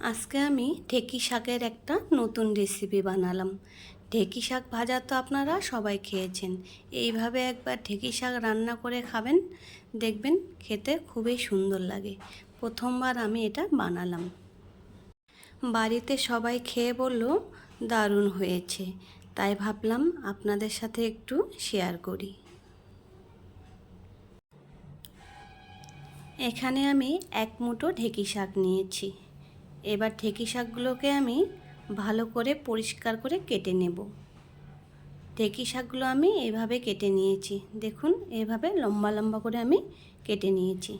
আজকে আমি ঢেকি শাকের একটা নতুন রেসিপি বানালাম। ঢেকি শাক ভাজা তো আপনারা সবাই খেয়েছেন। এইভাবে একবার ঢেকি শাক রান্না করে খাবেন, দেখবেন খেতে খুবই সুন্দর লাগে। প্রথমবার আমি এটা বানালাম। বাড়িতে সবাই খেয়ে বলল, দারুণ হয়েছে। তাই ভাবলাম আপনাদের সাথে একটু শেয়ার করি। এখানে আমি এক মুঠো ঢেকি শাক নিয়েছি। এবার ঢেকি শাকগুলোকে আমি ভালো করে পরিষ্কার করে কেটে নেব। ঢেকি শাকগুলো আমি এভাবে কেটে নিয়েছি। দেখুন, এভাবে লম্বা লম্বা করে আমি কেটে নিয়েছি।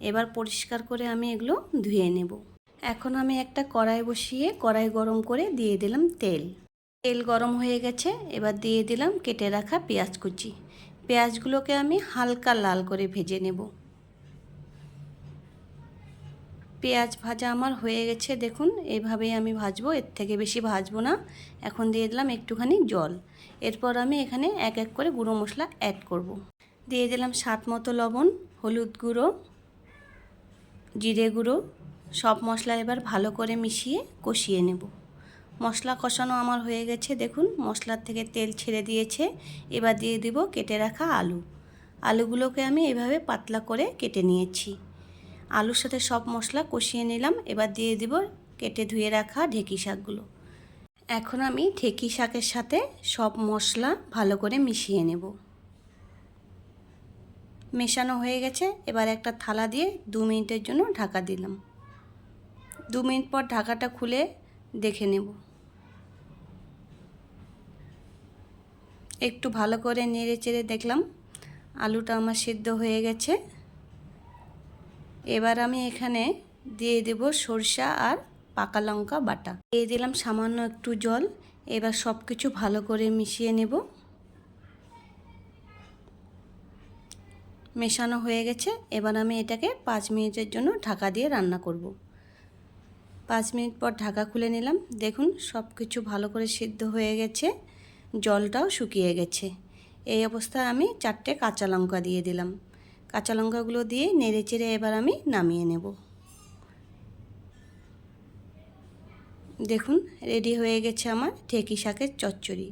এবার পরিষ্কার করে আমি এগুলো ধুয়ে নেব। এখন আমি একটা কড়াই বসিয়ে কড়াই গরম করে দিয়ে দিলাম তেল। তেল গরম হয়ে গেছে, এবার দিয়ে দিলাম কেটে রাখা পেঁয়াজ কুচি। পেঁয়াজগুলোকে আমি হালকা লাল করে ভেজে নেব। পেঁয়াজ ভাজা আমার হয়ে গেছে, দেখুন এইভাবেই আমি ভাজবো, এর থেকে বেশি ভাজবো না। এখন দিয়ে দিলাম একটুখানি জল। এরপর আমি এখানে এক এক করে গুঁড়ো মশলা অ্যাড করব। দিয়ে দিলাম স্বাদ মতো লবণ, হলুদ গুঁড়ো, জিরে গুঁড়ো, সব মশলা এবার ভালো করে মিশিয়ে কষিয়ে নেব। মশলা কষানো আমার হয়ে গেছে, দেখুন, মশলার থেকে তেল ছেড়ে দিয়েছে। এবার দিয়ে দিব কেটে রাখা আলু। আলুগুলোকে আমি এভাবে পাতলা করে কেটে নিয়েছি। আলুর সাথে সব মশলা কষিয়ে নিলাম। এবার দিয়ে দিব কেটে ধুয়ে রাখা ঢেঁকি শাকগুলো। এখন আমি ঢেঁকি শাকের সাথে সব মশলা ভালো করে মিশিয়ে নেব। মেশানো হয়ে গেছে। এবার একটা থালা দিয়ে দু মিনিটের জন্য ঢাকা দিলাম। দু মিনিট পর ঢাকাটা খুলে দেখে নেব। একটু ভালো করে নেড়ে চেড়ে দেখলাম। আলুটা আমার সিদ্ধ হয়ে গেছে। এবার আমি এখানে দিয়ে দেব সরষা আর পাকা লঙ্কা বাটা। দিয়ে দিলাম সামান্য একটু জল। এবার সব কিছু ভালো করে মিশিয়ে নেব। মেশানো হয়ে গেছে। এবার আমি এটাকে পাঁচ মিনিটের জন্য ঢাকা দিয়ে রান্না করব। পাঁচ মিনিট পর ঢাকা খুলে নিলাম। দেখুন সব কিছু ভালো করে সিদ্ধ হয়ে গেছে। জলটাও শুকিয়ে গেছে। এই অবস্থায় আমি চারটে কাঁচা লঙ্কা দিয়ে দিলাম। কাঁচা লঙ্কাগুলো দিয়ে নেড়ে চেড়ে এবার আমি নামিয়ে নেব। দেখুন, রেডি হয়ে গেছে আমার ঠেকি শাকের চচ্চড়ি।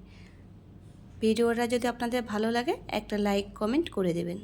ভিডিওটা যদি আপনাদের ভালো লাগে, একটা লাইক, কমেন্ট করে দেবেন।